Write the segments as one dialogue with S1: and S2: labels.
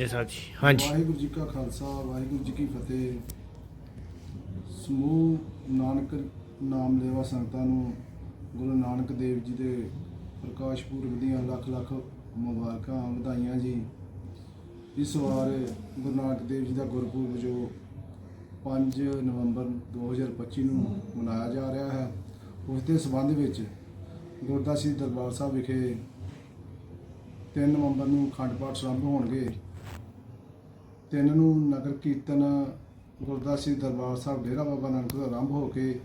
S1: ਕਹਿੰਦੇ ਸਾਹਿਬ ਜੀ। ਹਾਂਜੀ।
S2: ਵਾਹਿਗੁਰੂ ਜੀ ਕਾ ਖਾਲਸਾ, ਵਾਹਿਗੁਰੂ ਜੀ ਕੀ ਫਤਿਹ। ਸਮੂਹ ਨਾਨਕ ਨਾਮ ਲੈਵਾ ਸੰਗਤਾਂ ਨੂੰ ਗੁਰੂ ਨਾਨਕ ਦੇਵ ਜੀ ਦੇ ਪ੍ਰਕਾਸ਼ ਪੁਰਬ ਦੀਆਂ ਲੱਖ ਲੱਖ ਮੁਬਾਰਕਾਂ ਵਧਾਈਆਂ ਜੀ। ਇਸ ਵਾਰ ਗੁਰੂ ਨਾਨਕ ਦੇਵ ਜੀ ਦਾ ਗੁਰਪੁਰਬ ਜੋ 5 ਨਵੰਬਰ 2025 ਨੂੰ ਮਨਾਇਆ ਜਾ ਰਿਹਾ ਹੈ, ਉਸ ਦੇ ਸੰਬੰਧ ਵਿੱਚ ਗੁਰਦਾਸ ਦਰਬਾਰ ਸਾਹਿਬ ਵਿਖੇ 3 ਨਵੰਬਰ ਨੂੰ ਅਖੰਡ ਪਾਠ ਆਰੰਭ ਹੋਣਗੇ। ਤਿੰਨ ਨੂੰ ਨਗਰ ਕੀਰਤਨ ਗੁਰਦਾਸ ਦਰਬਾਰ ਸਾਹਿਬ ਡੇਰਾ ਬਾਬਾ ਨਾਨਕ ਤੋਂ ਆਰੰਭ ਹੋ ਕੇ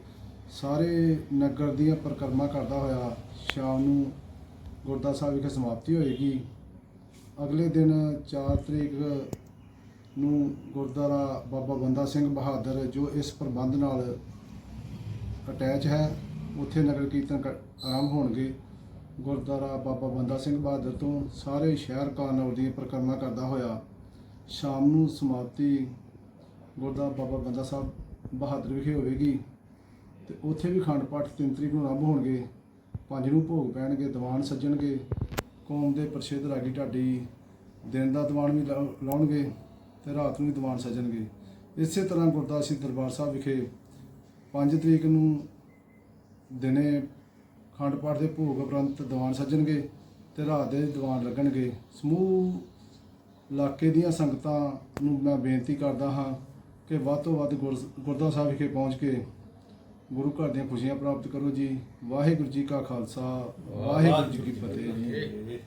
S2: ਸਾਰੇ ਨਗਰ ਦੀਆਂ ਪਰਿਕਰਮਾ ਕਰਦਾ ਹੋਇਆ ਸ਼ਾਮ ਨੂੰ ਗੁਰਦਾਸ ਸਾਹਿਬ ਵਿਖੇ ਸਮਾਪਤੀ ਹੋਏਗੀ। ਅਗਲੇ ਦਿਨ 4 ਤਰੀਕ ਨੂੰ ਗੁਰਦੁਆਰਾ ਬਾਬਾ ਬੰਦਾ ਸਿੰਘ ਬਹਾਦਰ ਜੋ ਇਸ ਪ੍ਰਬੰਧ ਨਾਲ ਅਟੈਚ ਹੈ, ਉੱਥੇ ਨਗਰ ਕੀਰਤਨ ਕ- ਆਰੰਭ ਹੋਣਗੇ। ਗੁਰਦੁਆਰਾ ਬਾਬਾ ਬੰਦਾ ਸਿੰਘ ਬਹਾਦਰ ਤੋਂ ਸਾਰੇ ਸ਼ਹਿਰ ਕਾਰਨਵਰ ਦੀ ਪਰਿਕਰਮਾ ਕਰਦਾ ਹੋਇਆ ਸ਼ਾਮ ਨੂੰ ਸਮਾਪਤੀ ਗੁਰਦੁਆਰਾ ਬਾਬਾ ਬੰਦਾ ਸਾਹਿਬ ਬਹਾਦਰ ਵਿਖੇ ਹੋਵੇਗੀ ਤੇ ਉੱਥੇ ਵੀ ਖੰਡ ਪਾਠ 3 ਤਰੀਕ ਨੂੰ ਆਰੰਭ ਹੋਣਗੇ। ਪੰਜ ਨੂੰ ਭੋਗ ਪੈਣਗੇ, ਦੀਵਾਨ ਸੱਜਣਗੇ, ਕੌਮ ਦੇ ਪ੍ਰਸਿੱਧ ਰਾਗੀ ਢਾਡੀ ਦਿਨ ਦਾ ਦੀਵਾਨ ਵੀ ਲਾ- ਲਾਉਣਗੇ ਤੇ ਰਾਤ ਨੂੰ ਵੀ ਦੀਵਾਨ ਸੱਜਣਗੇ। ਇਸੇ ਤਰ੍ਹਾਂ ਗੁਰਦਾਸ ਸ੍ਰੀ ਦਰਬਾਰ ਸਾਹਿਬ ਵਿਖੇ 5 ਤਰੀਕ ਨੂੰ ਦਿਨੇ ਖੰਡ ਪਾਠ ਦੇ ਭੋਗ ਉਪਰੰਤ ਦੀਵਾਨ ਸੱਜਣਗੇ ਤੇ ਰਾਤ ਦੇ ਦੀਵਾਨ ਲੱਗਣਗੇ। ਸਮੂਹ ਇਲਾਕੇ ਦੀਆਂ ਸੰਗਤਾਂ ਨੂੰ ਮੈਂ ਬੇਨਤੀ ਕਰਦਾ ਹਾਂ ਕਿ ਵੱਧ ਤੋਂ ਵੱਧ ਗੁਰ- ਗੁਰਦੁਆਰਾ ਸਾਹਿਬ ਵਿਖੇ ਪਹੁੰਚ ਕੇ ਗੁਰੂ ਘਰ ਦੀਆਂ ਖੁਸ਼ੀਆਂ ਪ੍ਰਾਪਤ ਕਰੋ ਜੀ। ਵਾਹਿਗੁਰੂ ਜੀ ਕਾ ਖਾਲਸਾ, ਵਾਹਿਗੁਰੂ ਜੀ ਕੀ ਫਤਿਹ ਜੀ।